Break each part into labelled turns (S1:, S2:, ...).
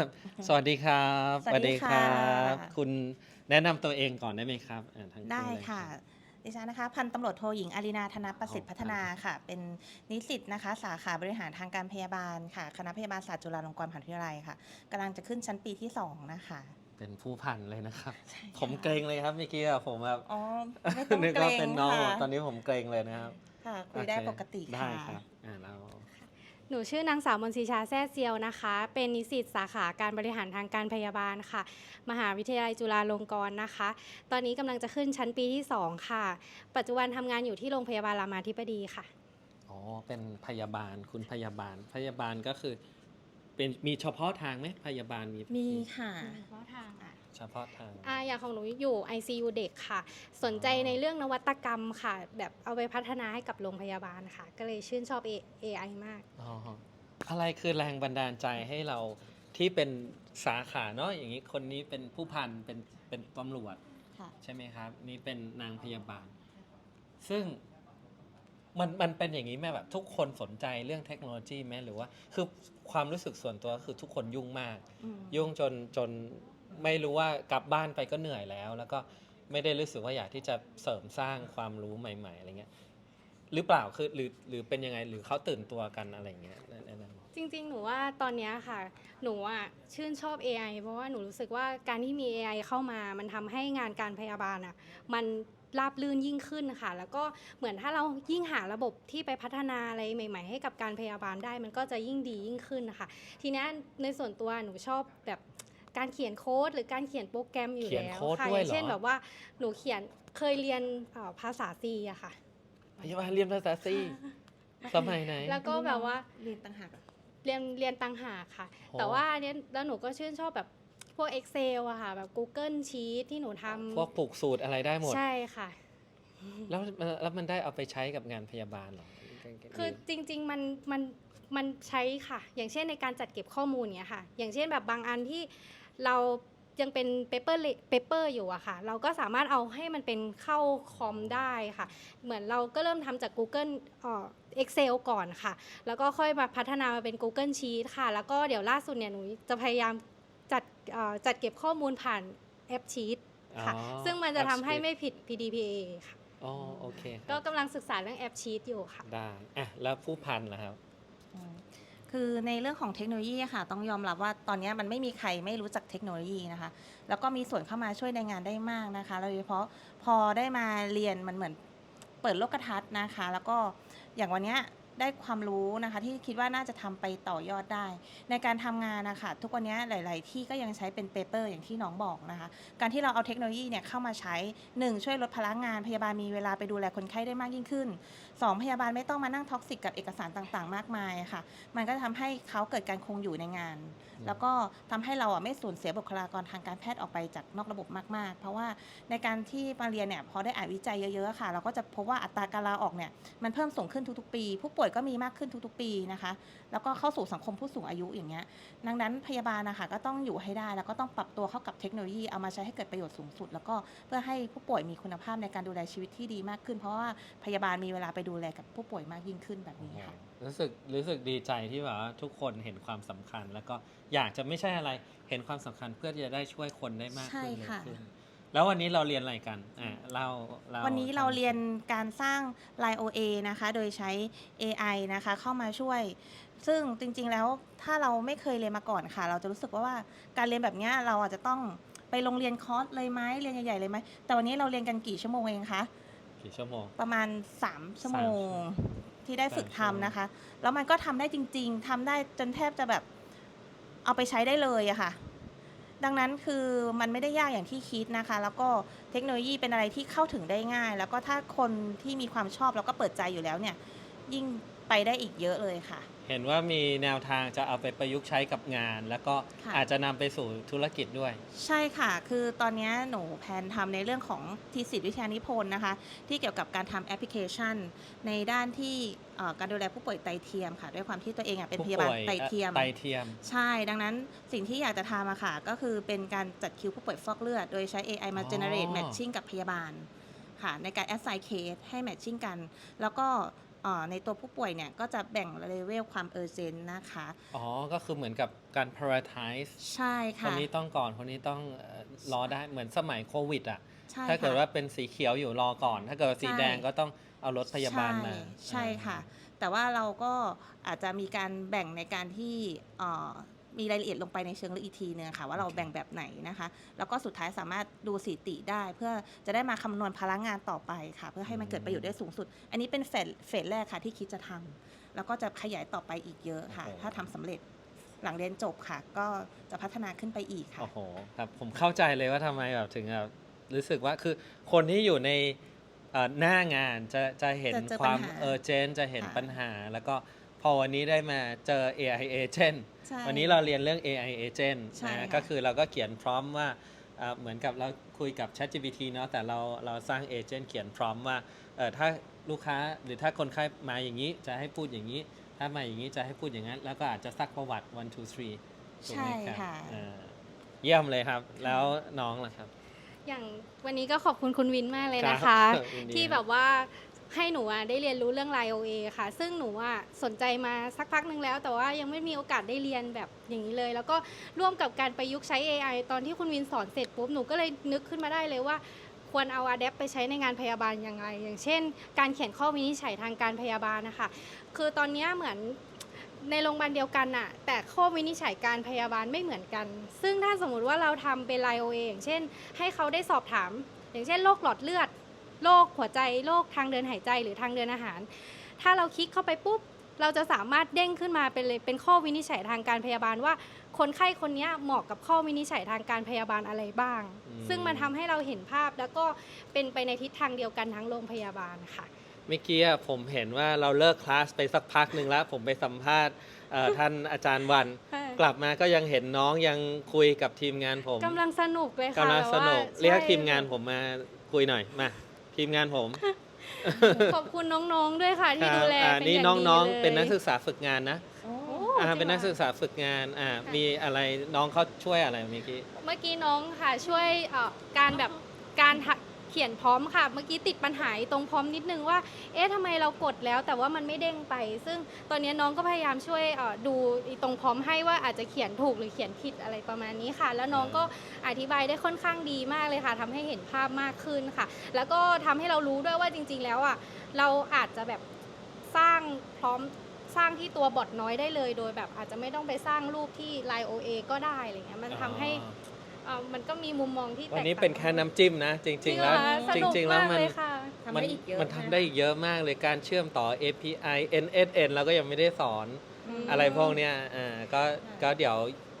S1: ครับสวัสดีครับ
S2: สวัสดีค่ะ
S1: บคุณแนะนำตัวเองก่อนได้ไหมครับอ่าทั้งคู่
S2: ได้
S1: เลย
S2: ค่ะ
S1: รับ
S2: ดิฉันนะคะ พันตำรวจโทหญิงอารีนาธนประสิทธิ์
S1: อ๋อ
S2: พัฒนาค่ะ เป็นนิสิตนะคะ สาขาบริหารทางการพยาบาลค่ะ คณะพยาบาลศาสตร์จุฬาลงกรณ์มหาวิทยาลัยค่ะกำลังจะขึ้นชั้นปีที่2นะคะ
S1: เป็นผู้พันเลยนะครับ
S2: ใช่ค่ะ
S1: ผมเกรงเลยครับเมื่อกี้อะผมแบบ
S2: อ๋อ ไม่ต้อง
S1: นึก
S2: เกร
S1: ว่างเป็นน้อง
S2: ค่ะ
S1: ตอนนี้ผมเกรงเลยนะครับ
S2: ค่ะคุยได้
S1: โอเค
S2: ปกติ
S1: ได้
S2: ค่ะ
S1: ครับอ่าเรา
S3: หนูชื่อนางสาวมนศิชาแซ่เซียวนะคะ เป็นนิสิตสาขาการบริหารทางการพยาบาลค่ะ มหาวิทยาลัยจุฬาลงกรณ์นะคะ ตอนนี้กำลังจะขึ้นชั้นปีที่ 2 ค่ะ ปัจจุบันทำงานอยู่ที่โรงพยาบาลรามาธิบดีค่ะ
S1: อ๋อ เป็นพยาบาลคุณพยาบาล พยาบาลก็คือ เป็นมีเฉพาะทางไหมพยาบาลมี
S2: มีค่ะ
S1: เฉพาะทาง
S3: อ่าอย่างของหนูอยู่ ICU เด็กค่ะ สนใจในเรื่องนวัตกรรมค่ะ แบบเอาไปพัฒนาให้กับโรงพยาบาลค่ะ ก็เลยชื่นชอบ A- AI มาก
S1: อ๋ออะไรคือแรงบันดาลใจให้เราที่เป็นสาขาเนาะอย่างนี้คนนี้เป็นผู้พันเป็นเป็นตำรวจ
S2: ค่ะ
S1: ใช่ไหมครับ นี่เป็นนางพยาบาล ซึ่งมันมันเป็นอย่างนี้ไหมแบบ ทุกคนสนใจเรื่องเทคโนโลยีไหมหรือว่า คือความรู้สึกส่วนตัวคือทุกคนยุ่งมาก
S2: อืม
S1: ยุ่งจนจน ไม่รู้ว่ากลับบ้านไปก็เหนื่อยแล้ว แล้วก็ไม่ได้รู้สึกว่าอยากที่จะเสริมสร้างความรู้ใหม่ ๆอะไรเงี้ยหรือเปล่าคือหรือหรือเป็นยังไงหรือเขาตื่นตัวกันอะไรเงี้ยนั่นนั่น
S3: จริง ๆ หนูว่าตอนเนี้ยค่ะ หนูอะชื่นชอบ AI เพราะว่าหนูรู้สึกว่าการที่มี AI เข้ามา มันทำให้งานการพยาบาลอะ มันราบลื่นยิ่งขึ้นค่ะ แล้วก็เหมือนถ้าเรายิ่งหาระบบที่ไปพัฒนาอะไรใหม่ ๆ ให้กับการพยาบาลได้ มันก็จะยิ่งดียิ่งขึ้นนะคะ ทีเนี้ยในส่วนตัวหนูชอบแบบ การเขียนโค้ดหรือการเขียนโปรแกรมอยู่
S1: เขียน
S3: แล้ว
S1: โค้ด
S3: ค่ะ
S1: ด้วย
S3: อย่าง
S1: เหรอ
S3: เช่นแบบว่าหนูเขียนเคยเรียนเอ่อภาษาซีอะค่ะ
S1: พยาบาลเรียนภาษาซีสมัยไหน
S3: แล้วก็แบบว่า
S2: เรียนต่างหาก
S3: เรียนเรียนต่างหากค่ะ
S1: โอ้
S3: แต่ว่าอันเนี้ยแล้วหนูก็ชื่นชอบแบบพวก Excel อะค่ะแบบ Google Sheet ที่หนูทำ
S1: พวกปลูกสูตรอะไรได้หมด
S3: ใช่ค่ะ
S1: แล้วแล้วมันได้เอาไปใช้กับงานพยาบาลเหรอ
S3: คือจริง ๆ มันมันมันใช้ค่ะ อย่างเช่นในการจัดเก็บข้อมูลเนี้ยค่ะ อย่างเช่นแบบบางอันที่เรายังเป็น paper paper อยู่อะค่ะ เราก็สามารถเอาให้มันเป็นเข้าคอมได้ค่ะ เหมือนเราก็เริ่มทำจาก Google เอ่อ Excel ก่อนค่ะ แล้วก็ค่อยมาพัฒนามาเป็น Google Sheet ค่ะ แล้วก็เดี๋ยวล่าสุดเนี่ยหนูจะพยายามจัดเอ่อจัดเก็บข้อมูลผ่านแอป Sheet ค่ะ
S1: อ๋อ
S3: ซึ่งมันจะทำให้
S1: Apps
S3: ไม่ผิด PDPA ค่ะ
S1: อ๋อโอเคค
S3: ก็
S1: รับ
S3: กำลังศึกษาเรื่องแอป Sheet อยู่ค่ะ
S1: ได้อะแล้วผู้พันล่ะครับ
S2: อืมคือในเรื่องของเทคโนโลยีอะค่ะต้องยอมรับว่าตอนนี้มันไม่มีใครไม่รู้จักเทคโนโลยีนะคะ แล้วก็มีส่วนเข้ามาช่วยในงานได้มากนะคะโดยเฉพาะพอได้มาเรียนมันเหมือนเปิดโลกทัศน์นะคะ แล้วก็อย่างวันเนี้ย ได้ความรู้นะคะ ที่คิดว่าน่าจะทำไปต่อยอดได้ ในการทำงานนะคะทุกวันนี้หลาย ๆ ที่ก็ยังใช้เป็นเปเปอร์อย่างที่น้องบอกนะคะ การที่เราเอาเทคโนโลยีเนี่ยเข้ามาใช้ 1 ช่วยลดพลังงาน พยาบาลมีเวลาไปดูแลคนไข้ได้มากยิ่งขึ้น 2 พยาบาลไม่ต้องมานั่งท็อกซิกกับเอกสารต่าง ๆ มากมายค่ะ มันก็จะทำให้เขาเกิดการคงอยู่ในงาน แล้วก็ทำให้เราอะไม่สูญเสียบุคลากรทางการแพทย์ออกไปจากนอกระบบมาก ๆ เพราะว่าในการที่มาเรียนเนี่ยพอได้อ่านวิจัยเยอะ ๆ ค่ะ เราก็จะพบว่าอัตราการลาออกเนี่ยมันเพิ่มสูงขึ้นทุก ๆ ปี ผู้ป่วยก็มีมากขึ้นทุกๆ ปีนะคะ แล้วก็เข้าสู่สังคมผู้สูงอายุอย่างเงี้ย ดังนั้นพยาบาลนะคะก็ต้องอยู่ให้ได้ แล้วก็ต้องปรับตัวเข้ากับเทคโนโลยีเอามาใช้ให้เกิดประโยชน์สูงสุด แล้วก็เพื่อให้ผู้ป่วยมีคุณภาพในการดูแลชีวิตที่ดีมากขึ้น เพราะว่าพยาบาลมีเวลาไปดูแลกับผู้ป่วยมากยิ่งขึ้นแบบนี้ค่ะ
S1: รู้สึกรู้สึกดีใจที่แบบว่าทุกคนเห็นความสำคัญ แล้วก็อยากจะไม่ใช่อะไรเห็นความสำคัญเพื่อที่จะได้ช่วยคนได้มาก
S2: ใช่
S1: ขึ้นเร็ว
S2: ค่ะ
S1: ขึ้น แล้ววันนี้เราเรียนอะไรกันอ่าเราเรา
S2: วันนี้เราเรียนการสร้าง Line OA นะคะ โดยใช้ AI นะคะ เข้ามาช่วย ซึ่งจริงๆแล้วถ้าเราไม่เคยเรียนมาก่อนค่ะ เราจะรู้สึกว่าว่าการเรียนแบบเนี้ยเราอาจจะต้องไปโรงเรียนคอร์สเลยไหมเรียนใหญ่ๆเลยไหมแต่วันนี้เราเรียนกันกี่ชั่วโมงเองคะ
S1: กี่ชั่วโมง
S2: ประมาณ 3 ชั่วโมง
S1: สามชั่วโมง
S2: ที่ได้ฝึก
S1: สามชั่วโมง
S2: ทำนะคะ แล้วมันก็ทำได้จริง ๆทำได้จนแทบจะแบบเอาไปใช้ได้เลยอะค่ะ ดังนั้นคือมันไม่ได้ยากอย่างที่คิดนะคะ แล้วก็เทคโนโลยีเป็นอะไรที่เข้าถึงได้ง่าย แล้วก็ถ้าคนที่มีความชอบแล้วก็เปิดใจอยู่แล้วเนี่ย ยิ่งไปได้อีกเยอะเลยค่ะ
S1: เห็นว่ามีแนวทางจะเอาไปประยุกต์ใช้กับงาน แล้วก็
S2: ค่ะ
S1: อาจจะนำไปสู่ธุรกิจด้วย
S2: ใช่ค่ะ คือตอนนี้หนูแพลนทำในเรื่องของทีสิทธิวิทยานิพนธ์นะคะ ที่เกี่ยวกับการทำแอปพลิเคชัน ในด้านที่เอ่อการดูแลผู้ป่วยไตเทียมค่ะ ด้วยความที่ตัวเองอะเป็นพยาบาล
S1: ผู้ป่วย
S2: ไตเทียม
S1: ไตเทียม
S2: ใช่ ดังนั้นสิ่งที่อยากจะทำอะค่ะ ก็คือเป็นการจัดคิวผู้ป่วยฟอกเลือด โดยใช้ AI มา
S1: อ๋อ
S2: generate matching กับพยาบาลค่ะ ในการ assign case ให้ matching กัน แล้วก็เอ่อ ในตัวผู้ป่วยเนี่ยก็จะแบ่งเลเวลความเออร์เจนนะคะ
S1: อ๋อ ก็คือเหมือนกับการ prioritize
S2: ใช่
S1: ค
S2: ค่ะ
S1: นนี้ต้องก่อน คนนี้ต้องเอ่อรอได้เหมือนสมัยโควิดอะ
S2: ใช่
S1: ถ้าเกิด
S2: ค่ะ
S1: ว่าเป็นสีเขียวอยู่รอก่อน ถ้าเกิดว่าสี
S2: ใช่
S1: แดงก็ต้องเอารถพยาบาลมา
S2: ใช่ใช่
S1: อ่า
S2: ค่ะ แต่ว่าเราก็อาจจะมีการแบ่งในการที่เอ่อ มีรายละเอียดลงไปในเชิงลึกอีกทีนึงค่ะ ว่าเราแบ่งแบบไหนนะคะ แล้วก็สุดท้ายสามารถดูสถิติได้ เพื่อจะได้มาคำนวณพลังงานต่อไปค่ะ เพื่อให้มันเกิดประโยชน์ได้สูงสุด อันนี้เป็นเฟสเฟสแรกค่ะที่คิดจะทำแล้วก็จะขยายต่อไปอีกเยอะค่ะ
S1: โอ้โห
S2: ถ้าทำสำเร็จหลังเรียนจบค่ะ ก็จะพัฒนาขึ้นไปอีกค่ะ
S1: โอ้โหครับผมเข้าใจเลยว่าทำไมแบบถึงแบบรู้สึกว่าคือคนที่อยู่ในเอ่อหน้างานจะจะเห็น
S2: จะเจอ
S1: ความ
S2: ปัญหา
S1: เออเจนจะเห็น
S2: ค่ะ
S1: ปัญหา แล้วก็ พอวันนี้ได้มาเจอ AI agent
S2: ใช่
S1: วันนี้เราเรียนเรื่อง AI agent
S2: ใช่
S1: นะ
S2: ค่ะ
S1: ก็คือเราก็เขียนพร้อมว่าเอ่อเหมือนกับเราคุยกับ ChatGPT เนาะแต่เราเราสร้าง agent เขียนพร้อมว่าเออถ้าลูกค้าหรือถ้าคนไข้มาอย่างนี้จะให้พูดอย่างนี้ ถ้ามาอย่างนี้จะให้พูดอย่างนั้น แล้วก็อาจจะซักประวัติ one two three ถูกไหม
S2: ใช่
S1: ครับ
S2: ค่ะ
S1: อ่าเยี่ยมเลยครับ แล้วน้องล่ะครับ
S3: อย่างวันนี้ก็ขอบคุณคุณวินมากเลยนะ
S1: ครั
S3: คะ
S1: บยินดี
S3: ที่แบบว่า ให้หนูอะได้เรียนรู้เรื่อง Line OA ค่ะ ซึ่งหนูอะสนใจมาสักพักหนึ่งแล้ว แต่ว่ายังไม่มีโอกาสได้เรียนแบบอย่างนี้เลย แล้วก็ร่วมกับการประยุกต์ใช้ AI ตอนที่คุณวินสอนเสร็จปุ๊บหนูก็เลยนึกขึ้นมาได้เลยว่า ควรเอา Adapt ไปใช้ในงานพยาบาลยังไงอย่างเช่น การเขียนข้อวินิจฉัยทางการพยาบาลนะคะคือตอนนี้เหมือนในโรงพยาบาลเดียวกันน่ะ แต่ข้อวินิจฉัยการพยาบาลไม่เหมือนกัน ซึ่งถ้าสมมุติว่าเราทำเป็นไลโอเออย่างเช่น ให้เขาได้สอบถาม อย่างเช่นโรคหลอดเลือด โรคหัวใจโรคทางเดินหายใจหรือทางเดินอาหาร ถ้าเราคลิกเข้าไปปุ๊บ เราจะสามารถเด้งขึ้นมาเป็นเลยเป็นข้อวินิจฉัยทางการพยาบาลว่า คนไข้คนเนี้ยเหมาะกับข้อวินิจฉัยทางการพยาบาลอะไรบ้าง
S1: อืม
S3: ซึ่งมันทำให้เราเห็นภาพแล้วก็เป็นไปในทิศทางเดียวกันทั้งโรงพยาบาลค่ะ
S1: เมื่อกี้อะผมเห็นว่าเราเลิกคลาสไปสักพักหนึ่งแล้ว ผมไปสัมภาษณ์เอ่อท่านอาจารย์วัน กลับมาก็ยังเห็นน้องยังคุยกับทีมงานผม
S3: กำลังสนุกเลยค่ะ
S1: กำลังสนุก
S3: แบบว่า
S1: เรียก
S3: ใช่
S1: ทีมงานผมมาคุยหน่อยมา ทีมงานผม
S3: ขอบคุณน้องๆด้วยค่ะที่ดูแล
S1: อ่า
S3: เป็น
S1: นี่
S3: อย่าง
S1: น้
S3: ดี
S1: อง
S3: เลย
S1: ๆเป็นนักศึกษาฝึกงานนะ
S3: โอ้
S1: อ่า
S3: จริง
S1: เป็นนัก
S3: หรอ
S1: ศึกษาฝึกงานอ่ามีอะไรน้องเขาช่วยอะไรเมื่อกี้
S3: เมื่อกี้น้องค่ะช่วยเอ่อการแบบการทะ เขียนพร้อมค่ะ เมื่อกี้ติดปัญหาตรงพร้อมนิดนึงว่า เอ๊ะทำไมเรากดแล้วแต่ว่ามันไม่เด้งไป ซึ่งตอนนี้น้องก็พยายามช่วยดูตรงพร้อมให้ว่าอาจจะเขียนถูกหรือเขียนผิดอะไรประมาณนี้ค่ะ แล้วน้องก็อธิบายได้ค่อนข้างดีมากเลยค่ะทำให้เห็นภาพมากขึ้นค่ะ แล้วก็ทำให้เรารู้ด้วยว่าจริง ๆ แล้วอะเราอาจจะแบบสร้างพร้อมสร้างที่ตัวบอทน้อยได้เลย โดยแบบอาจจะไม่ต้องไปสร้างรูปที่ Line OA ก็ได้อะไรเงี้ยมันทำให้ เอ่อมันก็มีมุมมองที่แตก
S1: วันนี้
S3: ต่าง
S1: เป็นแค่น้ำจิ้มนะจริง ๆ แล้ว
S3: จ
S1: จ
S3: ริงเหอคะ
S1: ริงๆแล้ว
S3: สนุก
S1: มันา
S3: กเลยค่ะ
S2: ทำ
S1: มั
S2: ได้อีกเยอะ
S1: มัน
S2: นะ
S1: ทำได้อีกเยอะมากเลยการเชื่อมต่อ API NSN เราก็ยังไม่ได้สอน
S3: ม
S1: อะไรพวกเนี้ยอ่าก็ก็เดี๋ยว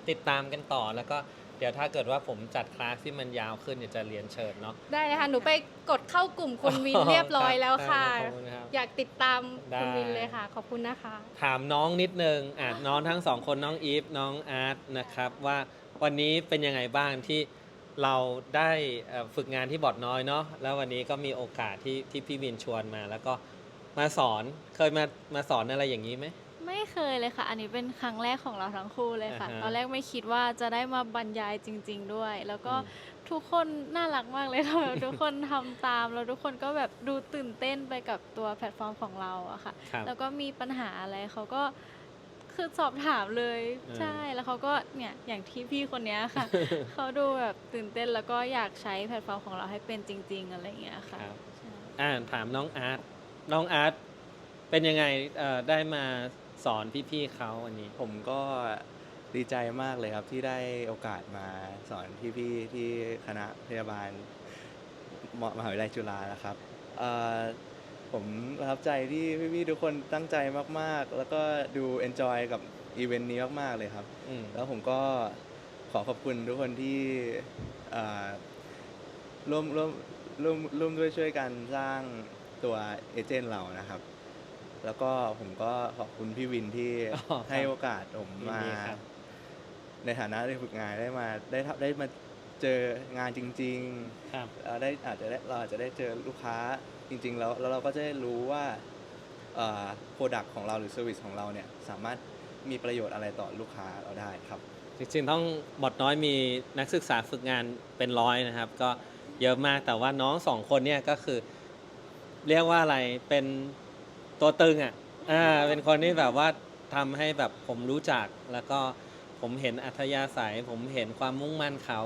S1: ติดตามกันต่อแล้วก็เดี๋ยวถ้าเกิดว่าผมจัดคลาสที่มันยาวขึ้นเดี๋ยวจะเรียนเชิญเนาะ
S3: ได้เลยค่ะ หนูไปกดเข้ากลุ่มคุณวินเรียบร้อยแล้วค่ะ
S1: ขอบคุณครับ
S3: อยากติดตามคุณ
S1: ได้
S3: วินเลยค่ะ ขอบคุณนะคะ
S1: ถามน้องนิดนึงอะน้องทั้งสองคนน้องอีฟน้องอาร์ตนะครับว่า วันนี้เป็นยังไงบ้างที่เราได้เอ่อฝึกงานที่บอร์ดน้อยเนาะแล้ววันนี้ก็มีโอกาสที่ที่พี่วินชวนมา แล้วก็มาสอนเคยมามาสอนอะไรอย่างนี้ไหม
S4: ไม่เคยเลยค่ะ อันนี้เป็นครั้งแรกของเราทั้งคู่เลยค่ะ
S1: อ่าฮะ
S4: ตอนแรกไม่คิดว่าจะได้มาบรรยายจริง ๆ ด้วย แล้วก็
S1: อืม
S4: ทุกคนน่ารักมากเลยค่ะแบบทุกคนทำตาม แล้วทุกคนก็แบบดูตื่นเต้นไปกับตัวแพลตฟอร์มของเราอะค่ะ
S1: ครับ
S4: แล้วก็มีปัญหาอะไรเขาก็ คือสอบถามเลย
S1: อ่า
S4: ใช่แล้วเขาก็เนี่ยอย่างที่พี่คนเนี้ยค่ะ เขาดูแบบตื่นเต้นแล้วก็อยากใช้แพลตฟอร์มของเราให้เป็นจริง ๆ อะไรอย่างเงี้ยค่ะ
S1: ครับ
S4: ใช่
S1: อ่าถามน้องอาร์ตน้องอาร์ตเป็นยังไงเอ่อได้มาสอนพี่ๆเขาวันนี้
S5: ผมก็ดีใจมากเลยครับที่ได้โอกาสมาสอนพี่ๆที่คณะพยาบาลมมหาวิทยาลัยจุฬานะครับเอ่อ ผมประทับใจที่พี่ๆทุกคนตั้งใจมากๆ แล้วก็ดูเอนจอยกับอีเวนต์นี้มากๆเลยครับ
S1: อืม
S5: แล้วผมก็ขอขอบคุณทุกคนที่เอ่อร่วมร่วมร่วมร่วมด้วยช่วยกันสร้างตัวเอเจนต์เรานะครับ แล้วก็ผมก็ขอบคุณพี่วินที่
S1: อ๋อครับ
S5: ให้โอกาสผม
S1: ยิน
S5: มา
S1: ดีครับ
S5: ในฐานะได้ฝึกงานได้มาได้ทำได้มาเจองานจริง
S1: ครับ
S5: ๆ เราได้อาจจะได้เราอาจจะได้เจอลูกค้า จริง ๆ แล้วแล้วเราก็จะได้รู้ว่าโปรดักต์ของเราหรือเซอร์วิสของเราเนี่ยสามารถมีประโยชน์อะไรต่อลูกค้าเราได้ครับ
S1: จริงๆต้องบอดน้อยมีนักศึกษาฝึกงานเป็นร้อยนะครับ ก็เยอะมากแต่ว่าน้องสองคนเนี่ยก็คือเรียกว่าอะไรเป็นตัวตึงอะอ่าเป็นคนที่แบบว่าทำให้แบบผมรู้จักแล้วก็ผมเห็นอัธยาศัย ผมเห็นความมุ่งมั่นเขา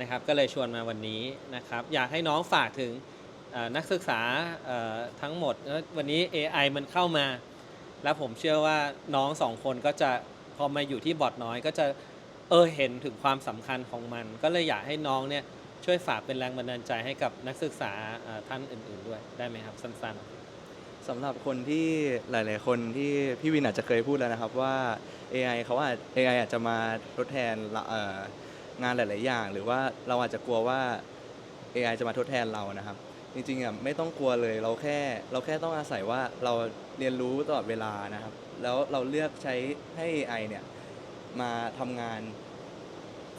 S1: นะครับ ก็เลยชวนมาวันนี้นะครับ อยากให้น้องฝากถึง นักศึกษาทั้งหมดเอ้ยวันนี้ AI มันเข้ามา แล้วผมเชื่อว่าน้องสองคนก็จะพอมาอยู่ที่บอร์ดน้อยก็จะเออเห็นถึงความสำคัญของมัน ก็เลยอยากให้น้องเนี่ยช่วยฝากเป็นแรงบันดาลใจให้กับนักศึกษาท่านอื่น ๆ ด้วยได้ไหมครับสั้น ๆ
S5: สำหรับคนที่หลาย ๆ คนที่พี่วินอาจจะเคยพูดแล้วนะครับว่า AI เขาอาจ AI อาจจะมาทดแทนงานหลาย ๆ อย่าง หรือว่าเราอาจจะกลัวว่า AI จะมาทดแทนเรานะครับ จริงๆอะไม่ต้องกลัวเลยเราแค่เราแค่ต้องอาศัยว่าเราเรียนรู้ตลอดเวลานะครับ แล้วเราเลือกใช้ให้ AI เนี่ยมาทำงาน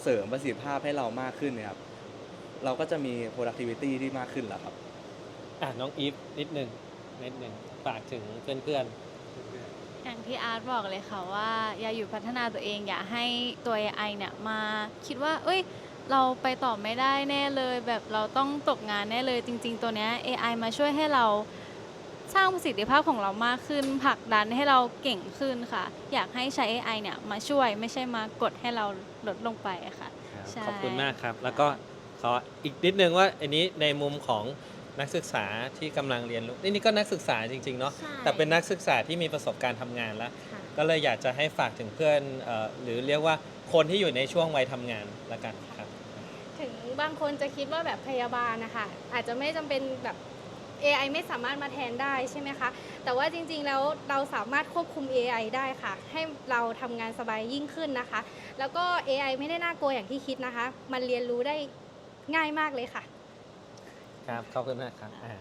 S5: เสริมประสิทธิภาพให้เรามากขึ้นเนะครับเราก็จะมี productivity ที่มากขึ้นแล้วครับ
S1: อะน้องอีฟนิดหนึ่งนิดหนึ่งฝากถึงเพื่อน
S4: อย่างที่อาร์ตบอกเลยค่ะว่า อย่าอยู่พัฒนาตัวเองอย่าให้ตัว AI เนี่ยมาคิดว่า เอ้ย เราไปต่อไม่ได้แน่เลย แบบเราต้องตกงานแน่เลยจริง ๆ ตัวเนี้ย AI มาช่วยให้เราสร้างประสิทธิภาพของเรามากขึ้นผลักดันให้เราเก่งขึ้นค่ะ อยากให้ใช้ AI เนี่ยมาช่วยไม่ใช่มากดให้เราลดลงไปอะค่ะ
S1: ๆครับ
S4: ใช่
S1: ขอบคุณมากครับ แล้วก็ขออีกนิดนึงว่าอันนี้ในมุมของนักศึกษาที่กำลังเรียนรู้นี่นี่ก็นักศึกษาจริงๆเนาะ
S2: ใช่
S1: แต่เป็นนักศึกษาที่มีประสบการณ์ทำงานแล้ว
S2: ค่ะ
S1: ก็เลยอยากจะให้ฝากถึงเพื่อนเอ่อหรือเรียกว่า คนที่อยู่ในช่วงวัยทำงานละกันครับ
S3: ถึงบางคนจะคิดว่าแบบพยาบาลนะคะอาจจะไม่จำเป็นแบบ AI ไม่สามารถมาแทนได้ใช่ไหมคะ แต่ว่าจริงๆแล้วเราสามารถควบคุม AI ได้ค่ะ ให้เราทำงานสบายยิ่งขึ้นนะคะ แล้วก็ AI ไม่ได้น่ากลัวอย่างที่คิดนะคะ มันเรียนรู้ได้ง่ายมากเลยค่ะ
S1: ครับ ขอบคุณมากครับอ่า